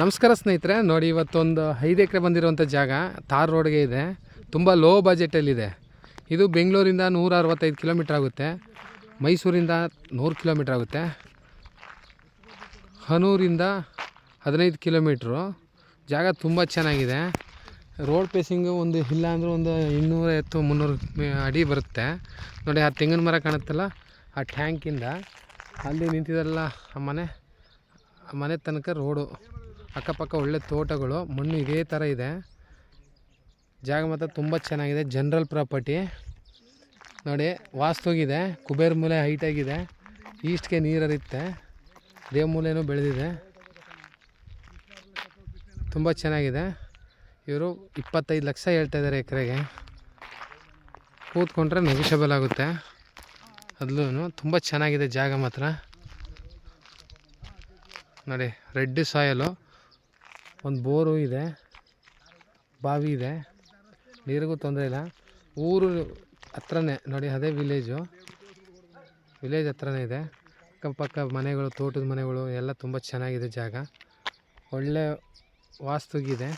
ನಮಸ್ಕಾರ ಸ್ನೇಹಿತರೆ, ನೋಡಿ ಇವತ್ತೊಂದು ಐದು ಎಕರೆ ಬಂದಿರುವಂಥ ಜಾಗ ತಾರ್ ರೋಡ್ಗೆ ಇದೆ. ತುಂಬ ಲೋ ಬಜೆಟಲ್ಲಿದೆ ಇದು. ಬೆಂಗಳೂರಿಂದ ನೂರ ಅರವತ್ತೈದು ಕಿಲೋಮೀಟ್ರ್ ಆಗುತ್ತೆ. ಮೈಸೂರಿಂದ ನೂರು ಕಿಲೋಮೀಟ್ರ್ ಆಗುತ್ತೆ. ಹನೂರಿಂದ ಹದಿನೈದು ಕಿಲೋಮೀಟ್ರು ಜಾಗ ತುಂಬ ಚೆನ್ನಾಗಿದೆ. ರೋಡ್ ಪೇಸಿಂಗು ಒಂದು ಇಲ್ಲ ಅಂದರೂ ಒಂದು ಇನ್ನೂರೈವತ್ತು ಮುನ್ನೂರು ಅಡಿ ಬರುತ್ತೆ. ನೋಡಿ, ಆ ತೆಂಗಿನ ಮರ ಕಾಣುತ್ತಲ್ಲ, ಆ ಟ್ಯಾಂಕಿಂದ ಅಲ್ಲಿ ನಿಂತಿದಲ್ಲ ಆ ಮನೆ ಆ ಮನೆ ತನಕ ರೋಡು ಅಕ್ಕಪಕ್ಕ ಒಳ್ಳೆ ತೋಟಗಳು, ಮಣ್ಣು ಇದೇ ಥರ ಇದೆ. ಜಾಗ ಮಾತ್ರ ತುಂಬ ಚೆನ್ನಾಗಿದೆ ಜನರಲ್ ಪ್ರಾಪರ್ಟಿ ನೋಡಿ ವಾಸ್ತುಗಿದೆ ಕುಬೇರ್ ಮೂಲೆ ಹೈಟಾಗಿದೆ ಈಸ್ಟ್ಗೆ ನೀರು ಹರಿಯುತ್ತೆ ದೇವ ಮೂಲೆನೂ ಬೆಳೆದಿದೆ. ತುಂಬ ಚೆನ್ನಾಗಿದೆ. ಇವರು ಇಪ್ಪತ್ತೈದು ಲಕ್ಷ ಹೇಳ್ತಾ ಇದ್ದಾರೆ ಎಕರೆಗೆ. ಕೂತ್ಕೊಂಡ್ರೆ ನೆಗೋಷಿಯಬಲ್ ಆಗುತ್ತೆ. ಅದ್ಲೂ ತುಂಬ ಚೆನ್ನಾಗಿದೆ ಜಾಗ ಮಾತ್ರ. ನೋಡಿ, ರೆಡ್ ಸಾಯಲು ಒಂದು ಬೋರು ಇದೆ, ಬಾವಿ ಇದೆ, ನೀರಿಗೂ ತೊಂದರೆ ಇಲ್ಲ. ಊರು ಹತ್ರನೇ, ನೋಡಿ ಅದೇ ವಿಲೇಜು ವಿಲೇಜ್ ಹತ್ರನೇ ಇದೆ. ಅಕ್ಕಪಕ್ಕ ಮನೆಗಳು, ತೋಟದ ಮನೆಗಳು, ಎಲ್ಲ ತುಂಬ ಚೆನ್ನಾಗಿದೆ ಜಾಗ. ಒಳ್ಳೆ ವಾಸ್ತುಗಿದೆ